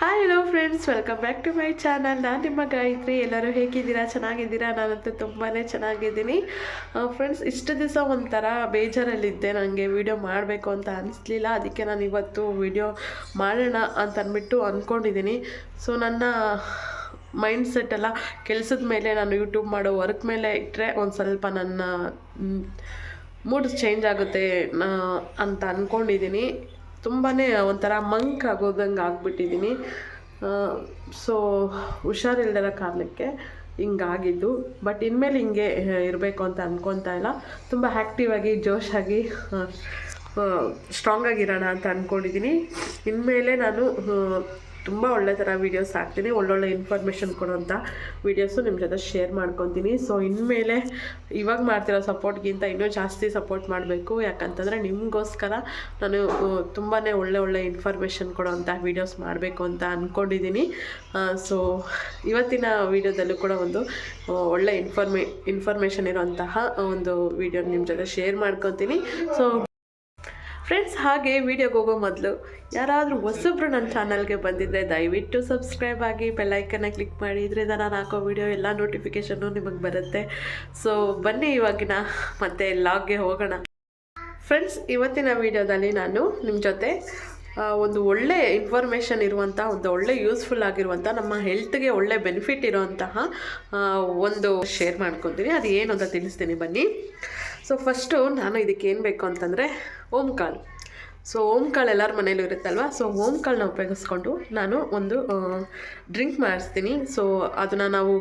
Hi hello friends welcome back to my channel ನಾನು ನಿಮ್ಮ ಗಾಯತ್ರಿ. ಎಲ್ಲರೂ ಹೇಗಿದ್ದೀರಾ? ಚೆನ್ನಾಗಿದ್ದೀರಾ? ನಾನಂತೂ ತುಂಬಾ ಚೆನ್ನಾಗಿದ್ದೀನಿ. ಫ್ರೆಂಡ್ಸ್ ಇಷ್ಟು ದಿವಸ ಒಂಥರ ಬೇಜಾರಲ್ಲಿದ್ದೆ. ನನಗೆ ವಿಡಿಯೋ ಮಾಡಬೇಕು ಅಂತ ಅನಿಸ್ಲಿಲ್ಲ. ಅದಕ್ಕೆ ನಾನು ಇವತ್ತು ವಿಡಿಯೋ ಮಾಡೋಣ ಅಂತ ಅಂದ್ಬಿಟ್ಟು ಅಂದ್ಕೊಂಡಿದ್ದೀನಿ ಸೊ ನನ್ನ ಮೈಂಡ್ ಸೆಟ್ ಎಲ್ಲ ಕೆಲಸದ ಮೇಲೆ, ನಾನು ಯೂಟ್ಯೂಬ್ ಮಾಡೋ ವರ್ಕ್ ಮೇಲೆ ಇಟ್ಟರೆ ಒಂದು ಸ್ವಲ್ಪ ನನ್ನ ಮೂಡ್ ಚೇಂಜ್ ಆಗುತ್ತೆ ಅಂತ ಅಂದ್ಕೊಂಡಿದ್ದೀನಿ ತುಂಬಾ ಒಂಥರ ಮಂಕ್ ಆಗೋದಂಗೆ ಆಗ್ಬಿಟ್ಟಿದ್ದೀನಿ ಸೊ ಹುಷಾರಿಲ್ದಿರೋ ಕಾರಣಕ್ಕೆ ಹಿಂಗಾಗಿದ್ದು. ಬಟ್ ಇನ್ಮೇಲೆ ಹಿಂಗೆ ಇರಬೇಕು ಅಂತ ಅಂದ್ಕೊತಾ ಇಲ್ಲ. ತುಂಬ ಆ್ಯಕ್ಟಿವಾಗಿ ಜೋಶಾಗಿ ಸ್ಟ್ರಾಂಗ್ ಆಗಿರೋಣ ಅಂತ ಅಂದ್ಕೊಂಡಿದ್ದೀನಿ ಇನ್ಮೇಲೆ ನಾನು ತುಂಬ ಒಳ್ಳೆ ಥರ ವೀಡಿಯೋಸ್ ಹಾಕ್ತೀನಿ. ಒಳ್ಳೊಳ್ಳೆ ಇನ್ಫಾರ್ಮೇಷನ್ ಕೊಡೋಂಥ ವೀಡಿಯೋಸು ನಿಮ್ಮ ಜೊತೆ ಶೇರ್ ಮಾಡ್ಕೊತೀನಿ. ಸೊ ಇನ್ಮೇಲೆ ಇವಾಗ ಮಾಡ್ತಿರೋ ಸಪೋರ್ಟ್ಗಿಂತ ಇನ್ನೂ ಜಾಸ್ತಿ ಸಪೋರ್ಟ್ ಮಾಡಬೇಕು. ಯಾಕಂತಂದರೆ ನಿಮಗೋಸ್ಕರ ನಾನು ತುಂಬಾ ಒಳ್ಳೆ ಒಳ್ಳೆ ಇನ್ಫಾರ್ಮೇಷನ್ ಕೊಡೋವಂಥ ವೀಡಿಯೋಸ್ ಮಾಡಬೇಕು ಅಂತ ಅಂದ್ಕೊಂಡಿದ್ದೀನಿ ಸೊ ಇವತ್ತಿನ ವೀಡಿಯೋದಲ್ಲೂ ಕೂಡ ಒಂದು ಒಳ್ಳೆ ಇನ್ಫಾರ್ಮೇ ಇನ್ಫಾರ್ಮೇಷನ್ ಇರೋಂತಹ ಒಂದು ವೀಡಿಯೋ ನಿಮ್ಮ ಜೊತೆ ಶೇರ್ ಮಾಡ್ಕೊತೀನಿ. ಸೊ ಫ್ರೆಂಡ್ಸ್ ಹಾಗೆ ವಿಡಿಯೋಗೆ ಹೋಗೋ ಮೊದಲು ಯಾರಾದರೂ ಹೊಸಬ್ರು ನನ್ನ ಚಾನಲ್ಗೆ ಬಂದಿದ್ದರೆ ದಯವಿಟ್ಟು ಸಬ್ಸ್ಕ್ರೈಬ್ ಆಗಿ ಬೆಲ್ಲೈಕನ್ನ ಕ್ಲಿಕ್ ಮಾಡಿ. ಇದರಿಂದ ನಾನು ಹಾಕೋ ವಿಡಿಯೋ ಎಲ್ಲ ನೋಟಿಫಿಕೇಷನ್ನು ನಿಮಗೆ ಬರುತ್ತೆ. ಸೊ ಬನ್ನಿ ಇವಾಗಿನ ಮತ್ತೆ ಲಾಗ್ಗೆ ಹೋಗೋಣ. ಫ್ರೆಂಡ್ಸ್ ಇವತ್ತಿನ ವಿಡಿಯೋದಲ್ಲಿ ನಾನು ನಿಮ್ಮ ಜೊತೆ ಒಂದು ಒಳ್ಳೆ ಇನ್ಫಾರ್ಮೇಷನ್ ಇರುವಂಥ ಒಂದು ಒಳ್ಳೆ ಯೂಸ್ಫುಲ್ ಆಗಿರುವಂಥ ನಮ್ಮ ಹೆಲ್ತ್ಗೆ ಒಳ್ಳೆ ಬೆನಿಫಿಟ್ ಇರುವಂತಹ ಒಂದು ಶೇರ್ ಮಾಡ್ಕೊತೀನಿ. ಅದು ಏನು ಅಂತ ತಿಳಿಸ್ತೀನಿ. ಬನ್ನಿ. ಸೊ ಫಸ್ಟು ನಾನು ಇದಕ್ಕೆ ಏನು ಬೇಕು ಅಂತಂದರೆ ಓಮ್ ಕಾಳು. ಸೊ ಓಮ್ ಕಾಳು ಎಲ್ಲರ ಮನೇಲೂ ಇರುತ್ತಲ್ವ? ಸೊ ಓಮ್ ಕಾಳನ್ನ ಉಪಯೋಗಿಸ್ಕೊಂಡು ನಾನು ಒಂದು ಡ್ರಿಂಕ್ ಮಾಡಿಸ್ತೀನಿ. ಸೊ ಅದನ್ನು ನಾವು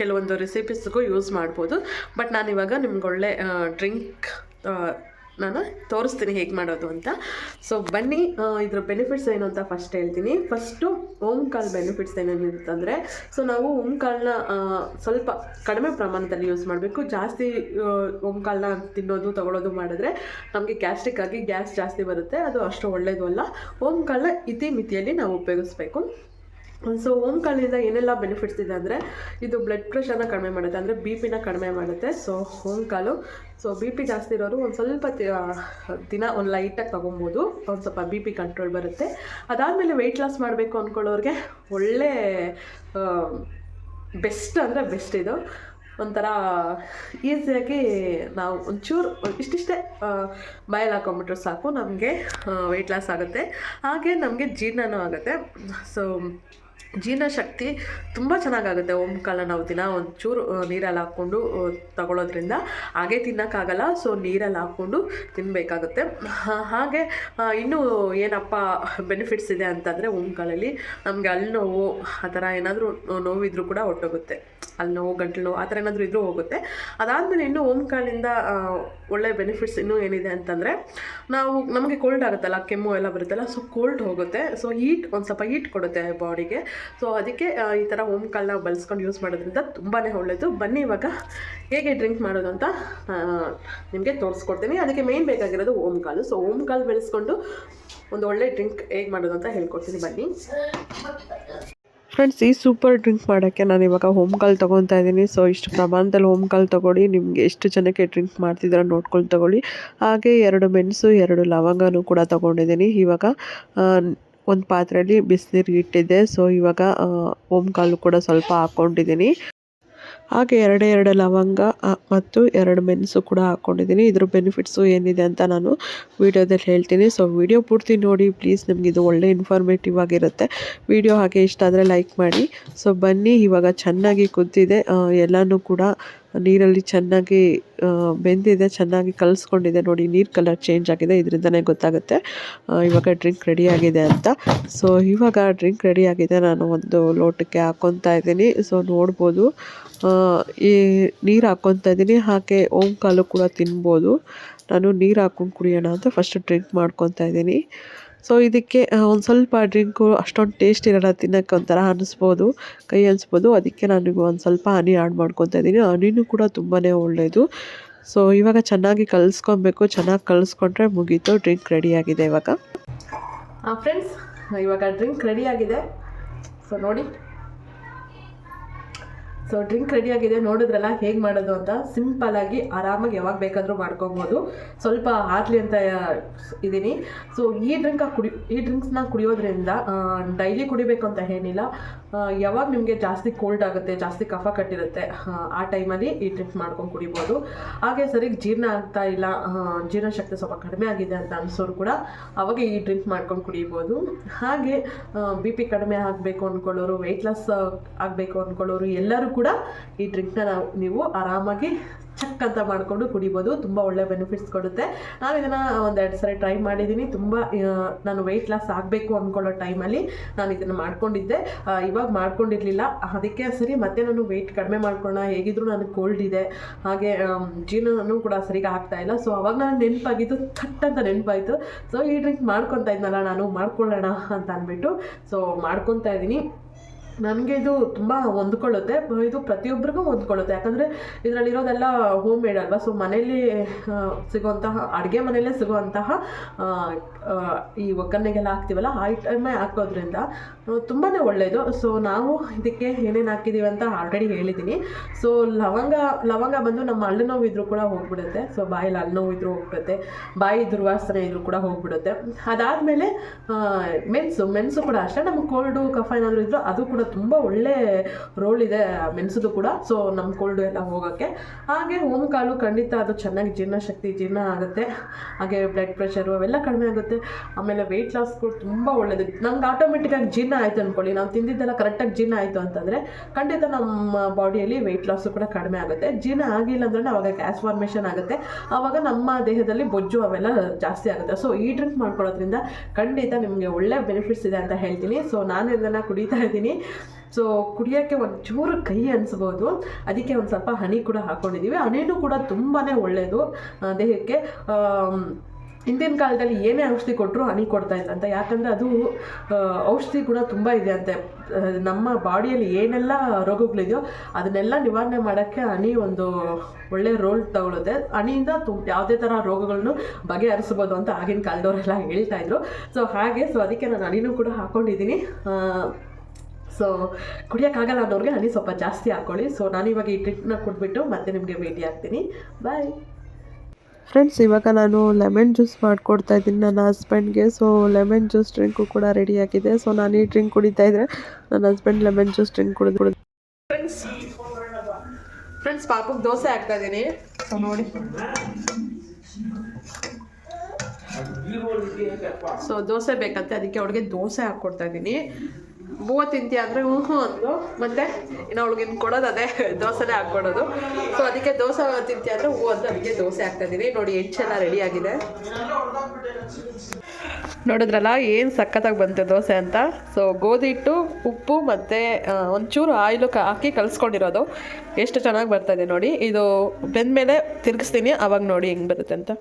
ಕೆಲವೊಂದು ರೆಸಿಪೀಸ್ಗೂ ಯೂಸ್ ಮಾಡ್ಬೋದು. ಬಟ್ ನಾನಿವಾಗ ನಿಮ್ಗೆ ಒಳ್ಳೆ ಡ್ರಿಂಕ್ ನಾನು ತೋರಿಸ್ತೀನಿ ಹೇಗೆ ಮಾಡೋದು ಅಂತ. ಸೊ ಬನ್ನಿ ಇದ್ರ ಬೆನಿಫಿಟ್ಸ್ ಏನು ಅಂತ ಫಸ್ಟ್ ಹೇಳ್ತೀನಿ. ಫಸ್ಟು ಓಮ್ ಕಾಲ್ ಬೆನಿಫಿಟ್ಸ್ ಏನೇನಿರುತ್ತಂದರೆ ಸೊ ನಾವು ಓಮ್ ಕಾಲ್ನ ಸ್ವಲ್ಪ ಕಡಿಮೆ ಪ್ರಮಾಣದಲ್ಲಿ ಯೂಸ್ ಮಾಡಬೇಕು. ಜಾಸ್ತಿ ಓಮ್ ಕಾಲ್ನ ತಿನ್ನೋದು ತಗೊಳ್ಳೋದು ಮಾಡಿದ್ರೆ ನಮಗೆ ಗ್ಯಾಸ್ಟ್ರಿಕ್ ಆಗಿ ಗ್ಯಾಸ್ ಜಾಸ್ತಿ ಬರುತ್ತೆ. ಅದು ಅಷ್ಟು ಒಳ್ಳೆಯದು ಅಲ್ಲ. ಓಮ್ ಕಾಲ್ನ ಇತಿ ಮಿತಿಯಲ್ಲಿ ನಾವು ಉಪಯೋಗಿಸ್ಬೇಕು. ಸೊ ಓಮ್ ಕಾಳಿಂದ ಏನೆಲ್ಲ ಬೆನಿಫಿಟ್ಸ್ ಇದೆ ಅಂದರೆ ಇದು ಬ್ಲಡ್ ಪ್ರೆಷರ್ನ ಕಡಿಮೆ ಮಾಡುತ್ತೆ, ಅಂದರೆ ಬಿ ಪಿನ ಕಡಿಮೆ ಮಾಡುತ್ತೆ. ಸೊ ಓಮ್ ಕಾಲು ಸೊ ಬಿ ಪಿ ಜಾಸ್ತಿ ಇರೋರು ಒಂದು ಸ್ವಲ್ಪ ದಿನ ಒಂದು ಲೈಟಾಗಿ ತೊಗೊಬೋದು. ಒಂದು ಸ್ವಲ್ಪ ಬಿ ಪಿ ಕಂಟ್ರೋಲ್ ಬರುತ್ತೆ. ಅದಾದಮೇಲೆ ವೆಯ್ಟ್ ಲಾಸ್ ಮಾಡಬೇಕು ಅಂದ್ಕೊಳ್ಳೋರಿಗೆ ಒಳ್ಳೆ ಬೆಸ್ಟ್ ಅಂದರೆ ಬೆಸ್ಟ್ ಇದು. ಒಂಥರ ಈಸಿಯಾಗಿ ನಾವು ಒಂಚೂರು ಇಷ್ಟಿಷ್ಟೇ ಬಾಯಲ್ಲಿ ಹಾಕೊಂಬಿಟ್ರೆ ಸಾಕು. ನಮಗೆ ವೆಯ್ಟ್ ಲಾಸ್ ಆಗುತ್ತೆ. ಹಾಗೆ ನಮಗೆ ಜೀರ್ಣನೂ ಆಗುತ್ತೆ. ಸೊ ಜೀರ್ಣಶಕ್ತಿ ತುಂಬ ಚೆನ್ನಾಗಾಗುತ್ತೆ. ಓಮ್ ಕಾಳ ನಾವು ದಿನ ಒಂಚೂರು ನೀರಲ್ಲಿ ಹಾಕ್ಕೊಂಡು ತಗೊಳ್ಳೋದ್ರಿಂದ ಹಾಗೆ ತಿನ್ನೋಕ್ಕಾಗಲ್ಲ. ಸೊ, ನೀರಲ್ಲಿ ಹಾಕ್ಕೊಂಡು ತಿನ್ನಬೇಕಾಗುತ್ತೆ ಹಾಗೆ ಇನ್ನೂ ಏನಪ್ಪ ಬೆನಿಫಿಟ್ಸ್ ಇದೆ ಅಂತಂದರೆ ಓಮ್ ಕಾಳಲ್ಲಿ ನಮಗೆ ಅಲ್ಲಿ ನೋವು, ಆ ಥರ ಏನಾದರೂ ನೋವಿದ್ರೂ ಕೂಡ ಹೊಟ್ಟೋಗುತ್ತೆ ಅಲ್ಲಿ ನೋವು, ಗಂಟಲು ನೋವು, ಆ ಥರ ಏನಾದರೂ ಇದ್ರೂ ಹೋಗುತ್ತೆ. ಅದಾದಮೇಲೆ ಇನ್ನೂ ಓಂಕಾಲಿಂದ ಒಳ್ಳೆ ಬೆನಿಫಿಟ್ಸ್ ಇನ್ನೂ ಏನಿದೆ ಅಂತಂದರೆ ನಾವು, ನಮಗೆ ಕೋಲ್ಡ್ ಆಗುತ್ತಲ್ಲ, ಕೆಮ್ಮು ಎಲ್ಲ ಬರುತ್ತಲ್ಲ ಸೊ ಕೋಲ್ಡ್ ಹೋಗುತ್ತೆ. ಸೊ ಹೀಟ್ ಒಂದು ಸ್ವಲ್ಪ ಹೀಟ್ ಕೊಡುತ್ತೆ ಬಾಡಿಗೆ ಸೊ ಅದಕ್ಕೆ ಈ ಥರ ಓಮ್ ಕಾಲ್ನ ಬಳಸ್ಕೊಂಡು ಯೂಸ್ ಮಾಡೋದ್ರಿಂದ ತುಂಬಾ ಒಳ್ಳೆಯದು ಬನ್ನಿ ಇವಾಗ ಹೇಗೆ ಡ್ರಿಂಕ್ ಮಾಡೋದು ಅಂತ ನಿಮಗೆ ತೋರಿಸ್ಕೊಡ್ತೀನಿ. ಅದಕ್ಕೆ ಮೇನ್ ಬೇಕಾಗಿರೋದು ಓಮ್ ಕಾಲ್ ಸೊ ಓಮ್ ಕಾಲ್ ಬೆಳೆಸ್ಕೊಂಡು ಒಂದು ಒಳ್ಳೆ ಡ್ರಿಂಕ್ ಹೇಗೆ ಮಾಡೋದು ಅಂತ ಹೇಳ್ಕೊಡ್ತೀನಿ. ಬನ್ನಿ. ಫ್ರೆಂಡ್ಸ್ ಈ ಸೂಪರ್ ಡ್ರಿಂಕ್ ಮಾಡೋಕ್ಕೆ ನಾನು ಇವಾಗ ಹೋಮ್ ಕಾಲ್ ತೊಗೊತಾ ಇದ್ದೀನಿ. ಸೊ ಇಷ್ಟು ಪ್ರಮಾಣದಲ್ಲಿ ಹೋಮ್ ಕಾಲ್ ತೊಗೊಳ್ಳಿ. ನಿಮಗೆ ಎಷ್ಟು ಜನಕ್ಕೆ ಡ್ರಿಂಕ್ ಮಾಡ್ತಿದ್ದೀರ ನೋಡ್ಕೊಂಡು ತೊಗೊಳ್ಳಿ. ಹಾಗೆ ಎರಡು ಮೆಣಸು, ಎರಡು ಲವಂಗನೂ ಕೂಡ ತೊಗೊಂಡಿದ್ದೀನಿ. ಇವಾಗ ಒಂದು ಪಾತ್ರೆಯಲ್ಲಿ ಬಿಸಿನೀರಿಗೆ ಇಟ್ಟಿದ್ದೆ. ಸೊ ಇವಾಗ ಓಮ್ ಕಾಲು ಕೂಡ ಸ್ವಲ್ಪ ಹಾಕ್ಕೊಂಡಿದ್ದೀನಿ ಹಾಗೆ ಎರಡೇ ಎರಡು ಲವಂಗ ಮತ್ತು ಎರಡು ಮೆಣಸು ಕೂಡ ಹಾಕ್ಕೊಂಡಿದ್ದೀನಿ ಇದ್ರ ಬೆನಿಫಿಟ್ಸು ಏನಿದೆ ಅಂತ ನಾನು ವೀಡಿಯೋದಲ್ಲಿ ಹೇಳ್ತೀನಿ. ಸೊ ವಿಡಿಯೋ ಪೂರ್ತಿ ನೋಡಿ. ಪ್ಲೀಸ್ ನಿಮ್ಗೆ ಇದು ಒಳ್ಳೆ ಇನ್ಫಾರ್ಮೇಟಿವ್ ಆಗಿರುತ್ತೆ. ವಿಡಿಯೋ ಹಾಗೆ ಇಷ್ಟ ಆದರೆ ಲೈಕ್ ಮಾಡಿ. ಸೊ ಬನ್ನಿ. ಇವಾಗ ಚೆನ್ನಾಗಿ ಕುದ್ದಿದೆ. ಎಲ್ಲನೂ ಕೂಡ ನೀರಲ್ಲಿ ಚೆನ್ನಾಗಿ ಬೆಂದಿದೆ, ಚೆನ್ನಾಗಿ ಕಲಿಸ್ಕೊಂಡಿದೆ ನೋಡಿ, ನೀರು ಕಲರ್ ಚೇಂಜ್ ಆಗಿದೆ, ಇದರಿಂದನೇ ಗೊತ್ತಾಗುತ್ತೆ. ಇವಾಗ ಡ್ರಿಂಕ್ ರೆಡಿ ಆಗಿದೆ ಅಂತ. ಸೊ ಇವಾಗ ಡ್ರಿಂಕ್ ರೆಡಿ ಆಗಿದೆ, ನಾನು ಒಂದು ಲೋಟಕ್ಕೆ ಹಾಕ್ಕೊತಾ ಇದ್ದೀನಿ. ಸೊ ನೋಡ್ಬೋದು. ಈ ನೀರು ಹಾಕ್ಕೊತಾ ಇದ್ದೀನಿ, ಹಾಗೆ ಓಂಕಾಲು ಕೂಡ ತಿನ್ಬೋದು. ನಾನು ನೀರು ಹಾಕ್ಕೊಂಡು ಕುಡಿಯೋಣ ಅಂತ ಫಸ್ಟ್ ಡ್ರಿಂಕ್ ಮಾಡ್ಕೊತಾ ಇದ್ದೀನಿ. ಸೊ ಇದಕ್ಕೆ ಒಂದು ಸ್ವಲ್ಪ ಡ್ರಿಂಕು ಅಷ್ಟೊಂದು ಟೇಸ್ಟ್ ಇರೋಲ್ಲ, ತಿನ್ನೋಕ್ಕೆ ಒಂಥರ ಅನ್ನಿಸ್ಬೋದು ಕೈ ಅನಿಸ್ಬೋದು. ಅದಕ್ಕೆ ನಾನು ಒಂದು ಸ್ವಲ್ಪ ಹನಿ ಆ್ಯಡ್ ಮಾಡ್ಕೊತಾ ಇದ್ದೀನಿ. ಹನಿನೂ ಕೂಡ ತುಂಬಾ ಒಳ್ಳೆಯದು ಸೊ ಇವಾಗ ಚೆನ್ನಾಗಿ ಕಲಿಸ್ಕೊಬೇಕು. ಚೆನ್ನಾಗಿ ಕಲಿಸ್ಕೊಂಡ್ರೆ ಮುಗೀತು. ಡ್ರಿಂಕ್ ರೆಡಿಯಾಗಿದೆ ಇವಾಗ. ಫ್ರೆಂಡ್ಸ್ ಇವಾಗ ಡ್ರಿಂಕ್ ರೆಡಿಯಾಗಿದೆ ಸೊ ನೋಡಿ. ಸೊ ಡ್ರಿಂಕ್ ರೆಡಿ ಆಗಿದೆ ನೋಡಿದ್ರಲ್ಲ ಹೇಗೆ ಮಾಡೋದು ಅಂತ. ಸಿಂಪಲ್ ಆಗಿ ಆರಾಮಾಗಿ ಯಾವಾಗ ಬೇಕಾದರೂ ಮಾಡ್ಕೊಬೋದು. ಸ್ವಲ್ಪ ಆಗಲಿ ಅಂತ ಇದ್ದೀನಿ ಸೊ ಈ ಡ್ರಿಂಕ್ ಕುಡಿ ಈ ಡ್ರಿಂಕ್ಸ್ನ ಕುಡಿಯೋದ್ರಿಂದ ಡೈಲಿ ಕುಡಿಬೇಕು ಅಂತ ಏನಿಲ್ಲ. ಯಾವಾಗ ನಿಮಗೆ ಜಾಸ್ತಿ ಕೋಲ್ಡ್ ಆಗುತ್ತೆ ಜಾಸ್ತಿ ಕಫ ಕಟ್ಟಿರುತ್ತೆ ಆ, ಟೈಮಲ್ಲಿ ಈ ಡ್ರಿಂಕ್ಸ್ ಮಾಡ್ಕೊಂಡು ಕುಡಿಬೋದು. ಹಾಗೆ ಸರಿಗೆ ಜೀರ್ಣ ಆಗ್ತಾ ಇಲ್ಲ ಜೀರ್ಣಶಕ್ತಿ ಸ್ವಲ್ಪ ಕಡಿಮೆ ಆಗಿದೆ ಅಂತ ಅನ್ಸೋರು ಕೂಡ ಅವಾಗ ಈ ಡ್ರಿಂಕ್ ಮಾಡ್ಕೊಂಡು ಕುಡಿಬೋದು. ಹಾಗೆ ಬಿ ಪಿ ಕಡಿಮೆ ಆಗಬೇಕು ಅಂದ್ಕೊಳ್ಳೋರು ವೆಯ್ಟ್ ಲಾಸ್ ಆಗಬೇಕು ಅಂದ್ಕೊಳ್ಳೋರು ಎಲ್ಲರೂ ಕೂಡ ಈ ಡ್ರಿಂಕ್ನ ನಾವು ನೀವು ಆರಾಮಾಗಿ ಚಕ್ ಅಂತ ಮಾಡಿಕೊಂಡು ಕುಡಿಬೋದು. ತುಂಬ ಒಳ್ಳೆ ಬೆನಿಫಿಟ್ಸ್ ಕೊಡುತ್ತೆ. ನಾನು ಇದನ್ನು ಒಂದೆರಡು ಸರಿ ಟ್ರೈ ಮಾಡಿದ್ದೀನಿ ತುಂಬ ನಾನು ವೆಯ್ಟ್ ಲಾಸ್ ಆಗಬೇಕು ಅಂದ್ಕೊಳ್ಳೋ ಟೈಮಲ್ಲಿ ನಾನು ಇದನ್ನು ಮಾಡ್ಕೊಂಡಿದ್ದೆ. ಇವಾಗ ಮಾಡ್ಕೊಂಡಿರಲಿಲ್ಲ. ಅದಕ್ಕೆ ಸರಿ ಮತ್ತೆ ನಾನು ವೆಯ್ಟ್ ಕಡಿಮೆ ಮಾಡ್ಕೊಳ್ಳೋಣ. ಹೇಗಿದ್ರು ನನಗೆ ಕೋಲ್ಡ್ ಇದೆ. ಹಾಗೆ ಜೀರ್ಣನೂ ಕೂಡ ಸರಿಗೆ ಆಗ್ತಾ ಇಲ್ಲ. ಸೊ ಅವಾಗ ನಾನು ನೆನಪಾಗಿದ್ದು ಥಟ್ ಅಂತ ನೆನಪಾಯಿತು. ಸೊ ಈ ಡ್ರಿಂಕ್ ಮಾಡ್ಕೊತಾ ಇದ್ನಲ್ಲ ನಾನು, ಮಾಡ್ಕೊಳ್ಳೋಣ ಅಂತ ಅಂದ್ಬಿಟ್ಟು. ಸೊ ಮಾಡ್ಕೊತಾ ಇದ್ದೀನಿ ನನಗೆ ಇದು ತುಂಬ ಹೊಂದ್ಕೊಳ್ಳುತ್ತೆ. ಇದು ಪ್ರತಿಯೊಬ್ಬರಿಗೂ ಹೊಂದ್ಕೊಳ್ಳುತ್ತೆ. ಯಾಕಂದರೆ ಇದರಲ್ಲಿರೋದೆಲ್ಲ ಹೋಮ್ ಮೇಡ್ ಅಲ್ವಾ ಸೊ ಮನೇಲಿ ಸಿಗುವಂತಹ, ಅಡುಗೆ ಮನೆಯಲ್ಲೇ ಸಿಗುವಂತಹ ಈ ಒಗ್ಗರಣೆಗೆಲ್ಲ ಹಾಕ್ತೀವಲ್ಲ, ಆ ಐಟಮೇ ಹಾಕೋದ್ರಿಂದ ತುಂಬಾ ಒಳ್ಳೆಯದು ಸೊ ನಾವು ಇದಕ್ಕೆ ಏನೇನು ಹಾಕಿದ್ದೀವಿ ಅಂತ ಆಲ್ರೆಡಿ ಹೇಳಿದ್ದೀನಿ ಸೊ ಲವಂಗ ಲವಂಗ ಬಂದು ನಮ್ಮ ಹಳ್ಳಿ ನೋವು ಇದ್ರೂ ಕೂಡ ಹೋಗ್ಬಿಡುತ್ತೆ. ಸೊ ಬಾಯಲ್ಲಿ ಹಲ್ಲು ನೋವು ಇದ್ರೂ ಹೋಗ್ಬಿಡುತ್ತೆ. ಬಾಯಿ ದುರ್ವಾಸನೆ ಇದ್ರೂ ಕೂಡ ಹೋಗ್ಬಿಡುತ್ತೆ. ಅದಾದಮೇಲೆ ಮೆಣಸು ಮೆಣಸು ಕೂಡ ಅಷ್ಟೇ. ನಮ್ಗೆ ಕೋಲ್ಡು ಕಫ ಏನಾದರೂ ಇದ್ರೂ ಅದು ಕೂಡ ತುಂಬ ಒಳ್ಳೆ ರೋಲ್ ಇದೆ ಮೆಣಸದು ಕೂಡ. ಸೊ ನಮ್ಮ ಕೋಲ್ಡು ಎಲ್ಲ ಹೋಗೋಕ್ಕೆ. ಹಾಗೆ ಕಾಳು ಖಂಡಿತ ಅದು ಚೆನ್ನಾಗಿ ಜೀರ್ಣಶಕ್ತಿ ಜೀರ್ಣ ಆಗುತ್ತೆ. ಹಾಗೆ ಬ್ಲಡ್ ಪ್ರೆಷರು ಅವೆಲ್ಲ ಕಡಿಮೆ ಆಗುತ್ತೆ. ಆಮೇಲೆ ವೆಯ್ಟ್ ಲಾಸ್ ಕೂಡ ತುಂಬ ಒಳ್ಳೇದು. ನಮ್ಗೆ ಆಟೋಮೆಟಿಕ್ಕಾಗಿ ಜೀರ್ಣ ಆಯಿತು ಅಂದ್ಕೊಳ್ಳಿ ನಾವು ತಿಂದಿದ್ದೆಲ್ಲ ಕರೆಕ್ಟಾಗಿ ಜೀರ್ಣ ಆಯಿತು ಅಂತಂದರೆ ಖಂಡಿತ ನಮ್ಮ ಬಾಡಿಯಲ್ಲಿ ವೆಯ್ಟ್ ಲಾಸು ಕೂಡ ಕಡಿಮೆ ಆಗುತ್ತೆ. ಜೀರ್ಣ ಆಗಿಲ್ಲ ಅಂದ್ರೆ ಅವಾಗ ಗ್ಯಾಸ್ ಫಾರ್ಮೇಷನ್ ಆಗುತ್ತೆ. ಆವಾಗ ನಮ್ಮ ದೇಹದಲ್ಲಿ ಬೊಜ್ಜು ಅವೆಲ್ಲ ಜಾಸ್ತಿ ಆಗುತ್ತೆ. ಸೊ ಈ ಡ್ರಿಂಕ್ ಮಾಡ್ಕೊಳ್ಳೋದ್ರಿಂದ ಖಂಡಿತ ನಿಮಗೆ ಒಳ್ಳೆ ಬೆನಿಫಿಟ್ಸ್ ಇದೆ ಅಂತ ಹೇಳ್ತೀನಿ. ಸೊ ನಾನು ಇದನ್ನು ಕುಡಿತಾ ಇದ್ದೀನಿ. ಸೊ ಕುಡಿಯೋಕ್ಕೆ ಒಂಚೂರು ಕೈ ಅನಿಸ್ಬೋದು. ಅದಕ್ಕೆ ಒಂದು ಸ್ವಲ್ಪ ಹನಿ ಕೂಡ ಹಾಕ್ಕೊಂಡಿದ್ದೀವಿ ಹನಿನೂ ಕೂಡ ತುಂಬಾ ಒಳ್ಳೆಯದು ದೇಹಕ್ಕೆ ಹಿಂದಿನ ಕಾಲದಲ್ಲಿ ಏನೇ ಔಷಧಿ ಕೊಟ್ಟರು ಹನಿ ಕೊಡ್ತಾ ಅಂತ. ಯಾಕಂದರೆ ಅದು ಔಷಧಿ ಕೂಡ ತುಂಬ ಇದೆ ಅಂತೆ. ನಮ್ಮ ಬಾಡಿಯಲ್ಲಿ ಏನೆಲ್ಲ ರೋಗಗಳಿದೆಯೋ ಅದನ್ನೆಲ್ಲ ನಿವಾರಣೆ ಮಾಡೋಕ್ಕೆ ಹನಿ ಒಂದು ಒಳ್ಳೆಯ ರೋಲ್ ತಗೊಳ್ಳುತ್ತೆ ಹನಿಯಿಂದ ತು, ಯಾವುದೇ ಥರ ರೋಗಗಳನ್ನು ಬಗೆಹರಿಸ್ಬೋದು ಅಂತ ಆಗಿನ ಕಾಲದವರೆಲ್ಲ ಹೇಳ್ತಾ ಇದ್ರು. ಸೊ ಹಾಗೆ ಸೊ ಅದಕ್ಕೆ ನಾನು ಹನಿನೂ ಕೂಡ ಹಾಕ್ಕೊಂಡಿದ್ದೀನಿ ಸೊ ಕುಡಿಯೋಕ್ಕಾಗಲ್ಲ ಅನ್ನೋರಿಗೆ ಹನಿ ಸ್ವಲ್ಪ ಜಾಸ್ತಿ ಹಾಕ್ಕೊಳ್ಳಿ ಸೊ ನಾನು ಇವಾಗ ಈ ಟ್ರಿಪ್ನ ಕೊಟ್ಬಿಟ್ಟು ಮತ್ತೆ ನಿಮಗೆ ಭೇಟಿ ಆಗ್ತೀನಿ. ಬಾಯ್ ಫ್ರೆಂಡ್ಸ್ ಇವಾಗ ನಾನು ಲೆಮನ್ ಜ್ಯೂಸ್ ಮಾಡಿಕೊಡ್ತಾ ಇದ್ದೀನಿ ನನ್ನ ಹಸ್ಬೆಂಡ್ಗೆ ಸೊ ಲೆಮನ್ ಜ್ಯೂಸ್ ಡ್ರಿಂಕು ಕೂಡ ರೆಡಿ ಆಗಿದೆ. ಸೊ ನಾನು ಈ ಡ್ರಿಂಕ್ ಕುಡಿತಾ ಇದ್ದರೆ ನನ್ನ ಹಸ್ಬೆಂಡ್ ಲೆಮನ್ ಜ್ಯೂಸ್ ಡ್ರಿಂಕ್ ಕುಡಿದು ಕುಡಿದು ಫ್ರೆಂಡ್ಸ್ ಫ್ರೆಂಡ್ಸ್ ಪಾಪಕ್ಕೆ ದೋಸೆ ಹಾಕ್ತಾ ಇದ್ದೀನಿ. ಸೊ ನೋಡಿ. ಸೊ ದೋಸೆ ಬೇಕಂತೆ. ಅದಕ್ಕೆ ಅವ್ರಿಗೆ ದೋಸೆ ಹಾಕ್ಕೊಡ್ತಾ ಇದ್ದೀನಿ. ಬೂವ ತಿಂತೀಯ ಅಂದರೆ ಹ್ಞೂ ಅಂದ್ಲು. ಮತ್ತೆ ಇನ್ನು ಅವಳಿಗೆ ಇನ್ನು ಕೊಡೋದು ಅದೇ, ದೋಸೆನೇ ಹಾಕ್ಕೊಡೋದು. ಸೊ ಅದಕ್ಕೆ ದೋಸೆ ತಿಂತೀಯ ಅಂದರೆ ಹೂ ಅಂತ ಅದಕ್ಕೆ ದೋಸೆ ಹಾಕ್ತಾ ಇದ್ದೀನಿ. ನೋಡಿ ಹೆಂಚೆಲ್ಲ ರೆಡಿ ಆಗಿದೆ. ನೋಡಿದ್ರಲ್ಲ, ಏನು ಸಖತ್ತಾಗಿ ಬಂತು ದೋಸೆ ಅಂತ. ಸೊ ಗೋಧಿ ಹಿಟ್ಟು, ಉಪ್ಪು ಮತ್ತು ಒಂಚೂರು ಆಯಿಲು ಕ, ಹಾಕಿ ಕಲಿಸ್ಕೊಂಡಿರೋದು. ಎಷ್ಟು ಚೆನ್ನಾಗಿ ಬರ್ತದೆ ನೋಡಿ. ಇದು ಬೆಂದಮೇಲೆ ತಿರುಗಿಸ್ತೀನಿ. ಅವಾಗ ನೋಡಿ ಹೆಂಗೆ ಬರುತ್ತೆ ಅಂತ.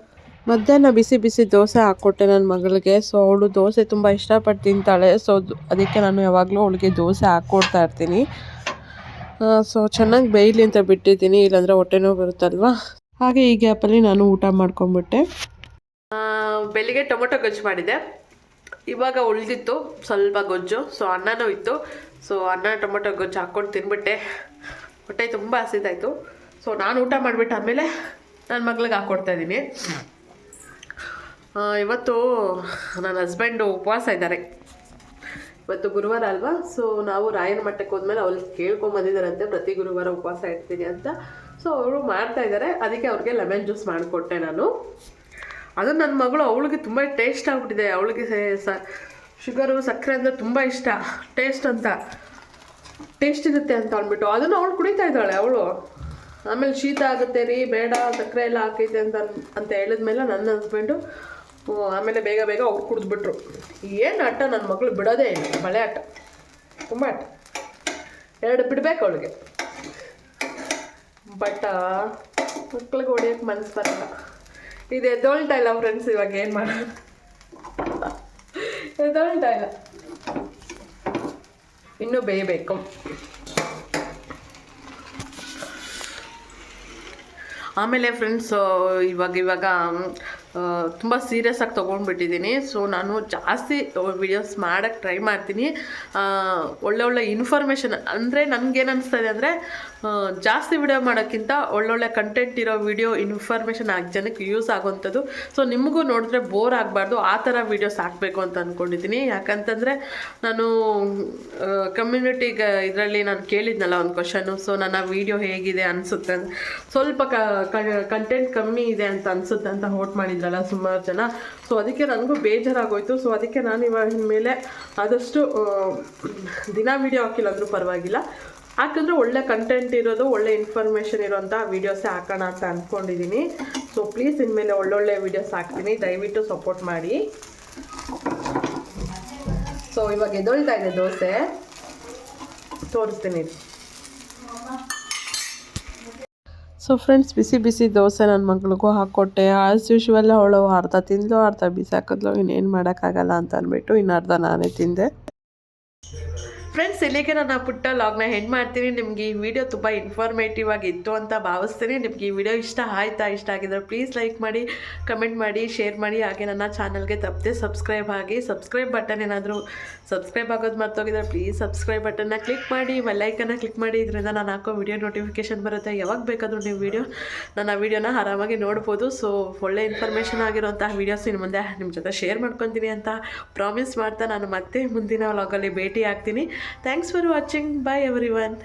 ಮಧ್ಯಾಹ್ನ ಬಿಸಿ ಬಿಸಿ ದೋಸೆ ಹಾಕ್ಕೊಟ್ಟೆ ನನ್ನ ಮಗಳಿಗೆ. ಸೊ ಅವಳು ದೋಸೆ ತುಂಬ ಇಷ್ಟಪಟ್ಟು ತಿಂತಾಳೆ. ಸೊ ಅದಕ್ಕೆ ನಾನು ಯಾವಾಗಲೂ ಅವಳಿಗೆ ದೋಸೆ ಹಾಕ್ಕೊಡ್ತಾ ಇರ್ತೀನಿ. ಸೊ ಚೆನ್ನಾಗಿ ಬೇಯಲಿ ಅಂತ ಬಿಟ್ಟಿದ್ದೀನಿ. ಇಲ್ಲಾಂದರೆ ಹೊಟ್ಟೆ ನೋವು ಬರುತ್ತಲ್ವಾ? ಹಾಗೆ ಈ ಗ್ಯಾಪಲ್ಲಿ ನಾನು ಊಟ ಮಾಡ್ಕೊಂಬಿಟ್ಟೆ. ಬೆಳಿಗ್ಗೆ ಟೊಮೊಟೊ ಗೊಜ್ಜು ಮಾಡಿದೆ. ಇವಾಗ ಉಳಿದಿತ್ತು ಸ್ವಲ್ಪ ಗೊಜ್ಜು. ಸೊ ಅನ್ನನೂ ಇತ್ತು. ಸೊ ಅನ್ನ ಟೊಮೊಟೊ ಗೊಜ್ಜು ಹಾಕ್ಕೊಂಡು ತಿನ್ಬಿಟ್ಟೆ. ಹೊಟ್ಟೆ ತುಂಬ ಹಸಿದಾಯಿತು. ಸೊ ನಾನು ಊಟ ಮಾಡಿಬಿಟ್ಟು ಆಮೇಲೆ ನನ್ನ ಮಗಳಿಗೆ ಹಾಕ್ಕೊಡ್ತಾ ಇದ್ದೀನಿ. ಆ, ಇವತ್ತು ನನ್ನ ಹಸ್ಬೆಂಡು ಉಪವಾಸ ಇದ್ದಾರೆ. ಇವತ್ತು ಗುರುವಾರ ಅಲ್ವಾ? ಸೊ ನಾವು ರಾಯನ ಮಟ್ಟಕ್ಕೆ ಹೋದ್ಮೇಲೆ ಅವ್ರು ಕೇಳ್ಕೊಂಬಂದಿದ್ದಾರಂತೆ ಪ್ರತಿ ಗುರುವಾರ ಉಪವಾಸ ಇಡ್ತೀನಿ ಅಂತ. ಸೊ ಅವರು ಮಾಡ್ತಾ ಇದ್ದಾರೆ. ಅದಕ್ಕೆ ಅವ್ರಿಗೆ ಲೆಮನ್ ಜ್ಯೂಸ್ ಮಾಡಿಕೊಟ್ಟೆ ನಾನು. ಅದು ನನ್ನ ಮಗಳು ಅವಳಿಗೆ ತುಂಬ ಟೇಸ್ಟ್ ಆಗಿಬಿಟ್ಟಿದೆ. ಅವಳಿಗೆ ಸ ಶುಗರು ಸಕ್ಕರೆ ಅಂದರೆ ತುಂಬ ಇಷ್ಟ. ಟೇಸ್ಟ್ ಅಂತ. ಟೇಸ್ಟ್ ಇರುತ್ತೆ ಅಂತ ಅಂದ್ಬಿಟ್ಟು. ಅದನ್ನು ಅವಳು ಕುಡಿತಾ ಇದ್ದಾಳೆ, ಅವಳು. ಆಮೇಲೆ ಶೀತ ಆಗುತ್ತೆ ರೀ ಬೇಡ, ಸಕ್ಕರೆ ಎಲ್ಲ ಹಾಕೈತೆ ಅಂತ ಅಂತ ಹೇಳಿದ್ಮೇಲೆ ನನ್ನ ಹಸ್ಬೆಂಡು ಆಮೇಲೆ ಬೇಗ ಬೇಗ ಅವ್ರು ಕುಡಿದ್ಬಿಟ್ರು. ಏನು ಆಟ ನನ್ನ ಮಗಳು ಬಿಡೋದೇ ಇಲ್ಲ ಬಳೆ ಆಟ. ತುಂಬ ಆಟ. ಎರಡು ಬಿಡಬೇಕು ಅವಳಿಗೆ. ಬಟ್ ಮಕ್ಳಿಗೆ ಹೊಡಿಯೋಕ್ಕೆ ಮನಸ್ಸು ಬರಲ್ಲ. ಇದು ಎದ್ದೊಳ್ತಾ ಇಲ್ಲ ಫ್ರೆಂಡ್ಸ್ ಇವಾಗ ಏನು ಮಾಡೋದು? ಎದ್ದೊಳ್ತಾ ಇಲ್ಲ ಇನ್ನೂ ಬೇಯಬೇಕು. ಆಮೇಲೆ ಫ್ರೆಂಡ್ಸು ಇವಾಗ ಇವಾಗ ತುಂಬ ಸೀರಿಯಸ್ ಆಗಿ ತೊಗೊಂಡ್ಬಿಟ್ಟಿದ್ದೀನಿ ಸೊ ನಾನು ಜಾಸ್ತಿ ವಿಡಿಯೋಸ್ ಮಾಡೋಕ್ಕೆ ಟ್ರೈ ಮಾಡ್ತೀನಿ. ಒಳ್ಳೆ ಒಳ್ಳೆ ಇನ್ಫಾರ್ಮೇಷನ್ ಅಂದರೆ ನನಗೇನು ಅಂದರೆ ಜಾಸ್ತಿ ವಿಡಿಯೋ ಮಾಡೋಕ್ಕಿಂತ ಒಳ್ಳೊಳ್ಳೆ ಕಂಟೆಂಟ್ ಇರೋ ವಿಡಿಯೋ ಇನ್ಫಾರ್ಮೇಷನ್ ಆಗಿ ಜನಕ್ಕೆ ಯೂಸ್ ಆಗೋವಂಥದ್ದು. ಸೊ ನಿಮಗೂ ನೋಡಿದ್ರೆ ಬೋರ್ ಆಗಬಾರ್ದು. ಆ ಥರ ವೀಡಿಯೋಸ್ ಹಾಕಬೇಕು ಅಂತ ಅಂದ್ಕೊಂಡಿದ್ದೀನಿ ಯಾಕಂತಂದರೆ, ನಾನು ಕಮ್ಯುನಿಟಿಗೆ ಇದರಲ್ಲಿ ನಾನು ಕೇಳಿದ್ನಲ್ಲ ಒಂದು ಕ್ವಶನು ಸೊ ನನ್ನ ವಿಡಿಯೋ ಹೇಗಿದೆ ಅನಿಸುತ್ತೆ ಸ್ವಲ್ಪ ಕಂಟೆಂಟ್ ಕಮ್ಮಿ ಇದೆ ಅಂತ ಅನಿಸುತ್ತೆ ಅಂತ ಹೋಟ್ ಮಾಡಿದ್ರಲ್ಲ ಸುಮಾರು ಜನ. ಸೊ ಅದಕ್ಕೆ ನನಗೂ ಬೇಜಾರಾಗೋಯ್ತು. ಸೊ ಅದಕ್ಕೆ ನಾನು ಇವಾಗ ಮೇಲೆ ಆದಷ್ಟು ದಿನ ವೀಡಿಯೋ ಹಾಕಿಲ್ಲ ಅಂದರೂ ಪರವಾಗಿಲ್ಲ. ಯಾಕಂದರೆ ಒಳ್ಳೆ ಕಂಟೆಂಟ್ ಇರೋದು, ಒಳ್ಳೆ ಇನ್ಫಾರ್ಮೇಷನ್ ಇರೋಂಥ ವೀಡಿಯೋಸೇ ಹಾಕೋಣ ಅಂತ ಅಂದ್ಕೊಂಡಿದ್ದೀನಿ ಸೊ ಪ್ಲೀಸ್ ಇನ್ಮೇಲೆ ಒಳ್ಳೊಳ್ಳೆ ವೀಡಿಯೋಸ್ ಹಾಕ್ತೀನಿ. ದಯವಿಟ್ಟು ಸಪೋರ್ಟ್ ಮಾಡಿ. ಸೊ ಇವಾಗ ಎದೊಳ್ತಾ ಇದೆ ದೋಸೆ. ತೋರಿಸ್ತೀನಿ. ಸೊ ಫ್ರೆಂಡ್ಸ್ ಬಿಸಿ ಬಿಸಿ ದೋಸೆ ನನ್ನ ಮಗಳಿಗೂ ಹಾಕ್ಕೊಟ್ಟೆ ಆಸ್ ಯೂಶ್ವಲ್ ಅವಳು ಅರ್ಧ ತಿಂದಳು ಅರ್ಧ ಬಿಸಾಕಿದ್ಲು. ಇನ್ನೇನು ಮಾಡೋಕ್ಕಾಗಲ್ಲ ಅಂತ ಅಂದ್ಬಿಟ್ಟು ಇನ್ನು ಅರ್ಧ ನಾನೇ ತಿಂದೆ. ಫ್ರೆಂಡ್ಸ್ ಇಲ್ಲಿಗೆ ನನ್ನ ಪುಟ್ಟ ಲಾಗ್ನ ಹೆಂಡ್ ಮಾಡ್ತೀನಿ. ನಿಮ್ಗೆ ಈ ವಿಡಿಯೋ ತುಂಬ ಇನ್ಫಾರ್ಮೇಟಿವ್ ಆಗಿತ್ತು ಅಂತ ಭಾವಿಸ್ತೀನಿ. ನಿಮ್ಗೆ ಈ ವಿಡಿಯೋ ಇಷ್ಟ ಆಯ್ತಾ, ಇಷ್ಟ ಆಗಿದ್ರೆ ಪ್ಲೀಸ್ ಲೈಕ್ ಮಾಡಿ ಕಮೆಂಟ್ ಮಾಡಿ ಶೇರ್ ಮಾಡಿ. ಹಾಗೆ ನನ್ನ ಚಾನಲ್ಗೆ ತಪ್ಪದೆ ಸಬ್ಸ್ಕ್ರೈಬ್ ಆಗಿ ಸಬ್ಸ್ಕ್ರೈಬ್ ಬಟನ್ ಏನಾದರೂ ಸಬ್ಸ್ಕ್ರೈಬ್ ಆಗೋದು ಮರ್ತೋಗಿದ್ರೆ ಪ್ಲೀಸ್ ಸಬ್ಸ್ಕ್ರೈಬ್ ಬಟನ್ನ ಕ್ಲಿಕ್ ಮಾಡಿ ಬೆಲ್ಲೈಕನ್ನ ಕ್ಲಿಕ್ ಮಾಡಿ. ಇದರಿಂದ ನಾನು ಹಾಕೋ ವಿಡಿಯೋ ನೋಟಿಫಿಕೇಶನ್ ಬರುತ್ತೆ. ಯಾವಾಗ ಬೇಕಾದರೂ ನೀವು ವಿಡಿಯೋ ನನ್ನ ವಿಡಿಯೋನ ಆರಾಮಾಗಿ ನೋಡ್ಬೋದು. ಸೊ ಒಳ್ಳೆ ಇನ್ಫಾರ್ಮೇಷನ್ ಆಗಿರೋಂತಹ ವಿಡಿಯೋಸ್ ಇನ್ನು ಮುಂದೆ ನಿಮ್ಮ ಜೊತೆ ಶೇರ್ ಮಾಡ್ಕೊತೀನಿ ಅಂತ ಪ್ರಾಮಿಸ್ ಮಾಡ್ತಾ ನಾನು ಮತ್ತೆ ಮುಂದಿನ ವ್ಲಾಗಲ್ಲಿ ಭೇಟಿ ಆಗ್ತೀನಿ. Thanks for watching. Bye everyone.